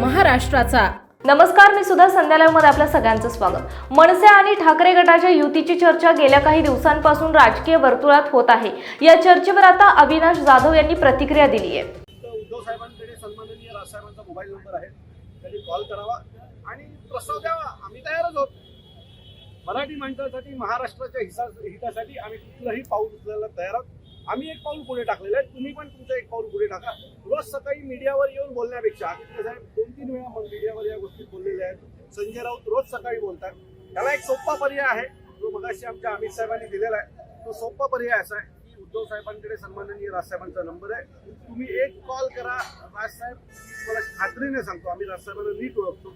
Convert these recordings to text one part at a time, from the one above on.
महाराष्ट्राचा. नमस्कार मी सुद्धा संध्यालयमध्ये आपल्या सगळ्यांचं स्वागत. मनसे आणि ठाकरे गटाच्या युतीची चर्चा गेल्या काही दिवसांपासून राजकीय वर्तुळात होत आहे. या चर्चेवर आता अविनाश जाधव यांनी प्रतिक्रिया दिली आहे. तर उद्धव साहेबांकडे सन्माननीय राजसाहेबांचा मोबाईल नंबर आहे. त्यांनी कॉल करावा आणि प्रस्ताव द्यावा. आम्ही तयारच आहोत. मराठी माणसासाठी महाराष्ट्राच्या हिसा हितासाठी आम्ही कुठलंही पाऊल उचलायला तयार आहोत. आम्ही एक पाऊल पुढे टाकलेलं आहे. तुम्ही पण तुमचं एक पाऊल पुढे टाका. रोज सकाळी मीडियावर येऊन बोलण्यापेक्षा आदित्य साहेब दोन तीन वेळा मीडियावर या गोष्टी बोललेल्या आहेत. संजय राऊत रोज सकाळी बोलतात. त्याला एक सोपा पर्याय आहे. जो मगाशी आमच्या अमित साहेबांनी दिलेला आहे. तो सोपा पर्याय असा आहे की उद्धव साहेबांकडे सन्माननीय राजसाहेबांचा नंबर आहे. तुम्ही एक कॉल करा. राजसाहेब मला खात्रीने सांगतो. आम्ही राजसाहेबांना नीट ओळखतो.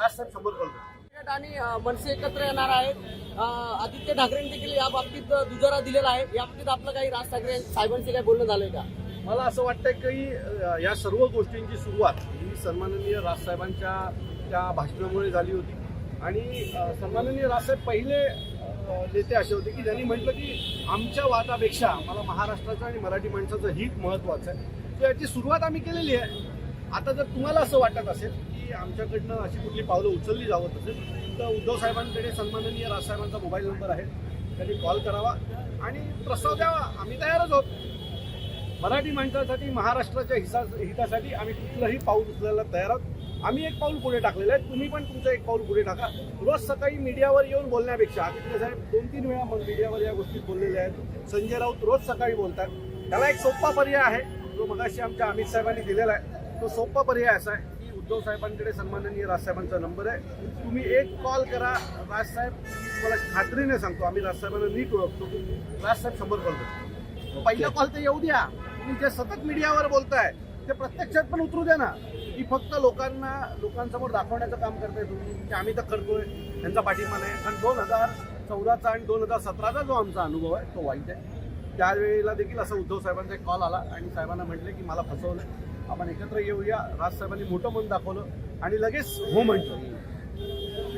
राजसाहेब समोर करतो. आणि मनसे एकत्र येणार आहेत. आदित्य ठाकरेंनी देखील या बाबतीत दुजारा दिलेला आहे. या बाबतीत आपलं काही राज ठाकरे साहेबांचे काही बोलणं झालंय का? मला असं वाटतं की या सर्व गोष्टींची सुरुवात ही सन्माननीय राजसाहेबांच्या त्या भाषणामुळे झाली होती. आणि सन्माननीय राजसाहेब पहिले नेते असे होते की ज्यांनी म्हटलं की आमच्या वादापेक्षा मला महाराष्ट्राचं आणि मराठी माणसाचं हित महत्त्वाचं आहे. तर याची सुरुवात आम्ही केलेली आहे. आता जर तुम्हाला असं वाटत असेल की आमच्याकडनं अशी कुठली पावलं उचलली जावत असेल तर उद्धव साहेबांकडे सन्माननीय राजसाहेबांचा मोबाईल नंबर आहे. त्यांनी कॉल करावा आणि प्रस्ताव द्यावा. आम्ही तयारच आहोत. मराठी माणसासाठी महाराष्ट्राच्या हिसा हितासाठी आम्ही कुठलंही पाऊल उचलायला तयार आहोत. आम्ही एक पाऊल पुढे टाकलेलं आहे. तुम्ही पण तुमचं एक पाऊल पुढे टाका. रोज सकाळी मीडियावर येऊन बोलण्यापेक्षा आदित्य साहेब दोन तीन वेळा मग मीडियावर या गोष्टी बोललेल्या आहेत. संजय राऊत रोज सकाळी बोलतात. त्याला एक सोपा पर्याय आहे. जो मगाशी आमच्या अमित साहेबांनी दिलेला आहे. तो सोपा पर्याय असा आहे की उद्धव साहेबांकडे सन्माननीय राजसाहेबांचा नंबर आहे. तुम्ही एक कॉल करा. राजसाहेब मला खात्रीने सांगतो. आम्ही राजसाहेबांना नीट ओळखतो. राजसाहेब समोर बोलतो पहिला कॉल तर येऊ द्या. तुम्ही जे सतत मीडियावर बोलताय ते प्रत्यक्षात पण उतरू द्या ना. की फक्त लोकांना लोकांसमोर दाखवण्याचं काम करताय तुम्ही. की आम्ही तर करतोय. त्यांचा पाठिंबा नाही. कारण दोन हजार चौदाचा आणि दोन हजार सतराचा जो आमचा अनुभव आहे तो वाईट आहे. त्यावेळेला देखील असं उद्धव साहेबांचा एक कॉल आला आणि साहेबांना म्हटले की मला फसवलं आपण एकत्र येऊया. राजसाहेबांनी मोठं मन दाखवलं आणि लगेच हो म्हटलं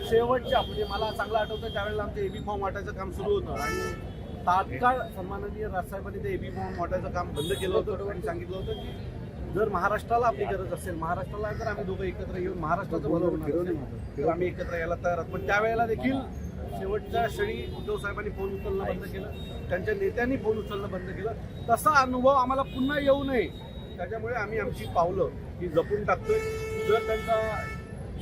शेवटच्या म्हणजे मला चांगलं आठवतं त्यावेळेला आमचं एबी फॉर्म वाटायचं काम सुरू होतं आणि तात्काळ सन्माननीय राजसाहेबांनी ते एबी फॉर्म वाटायचं काम बंद केलं होतं आणि सांगितलं होतं की जर महाराष्ट्राला आपली गरज असेल महाराष्ट्राला जर आम्ही दोघं एकत्र येऊन महाराष्ट्राचं भलं होणार असेल, तर आम्ही एकत्र यायला तयार आहोत. पण त्यावेळेला देखील शेवटच्या क्षणी उद्धव साहेबांनी फोन उचलणं बंद केलं त्यांच्या नेत्यांनी फोन उचलणं बंद केलं. तसा अनुभव आम्हाला पुन्हा येऊ नये. त्याच्यामुळे आम्ही आमची पावलं ही जपून टाकतोय. जर त्यांचा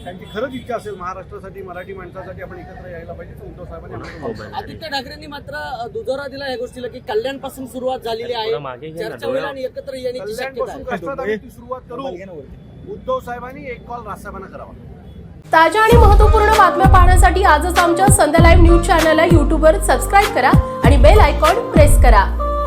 त्यांची खरंच इच्छा असेल महाराष्ट्रासाठी मराठी माणसासाठी आपण एकत्र यायला पाहिजे तर उद्धव साहेबांनी बोलवलं. आदित्य ठाकरेंनी मात्र दुजोरा दिला या गोष्टीला की कल्याणपासून सुरुवात झालेली आहे. चर्चा होईल आणि एकत्र येण्याची कल्याणपासून सुरुवात करू. उद्धव साहेबांनी एक कॉल राजसाहेबांना करावा. ताज्या आणि महत्त्वपूर्ण बातम्या पाहण्यासाठी आजच आमच्या संध्या लाईव्ह न्यूज चॅनलला यूट्यूबवर सबस्क्राईब करा आणि बेल आयकॉन प्रेस करा.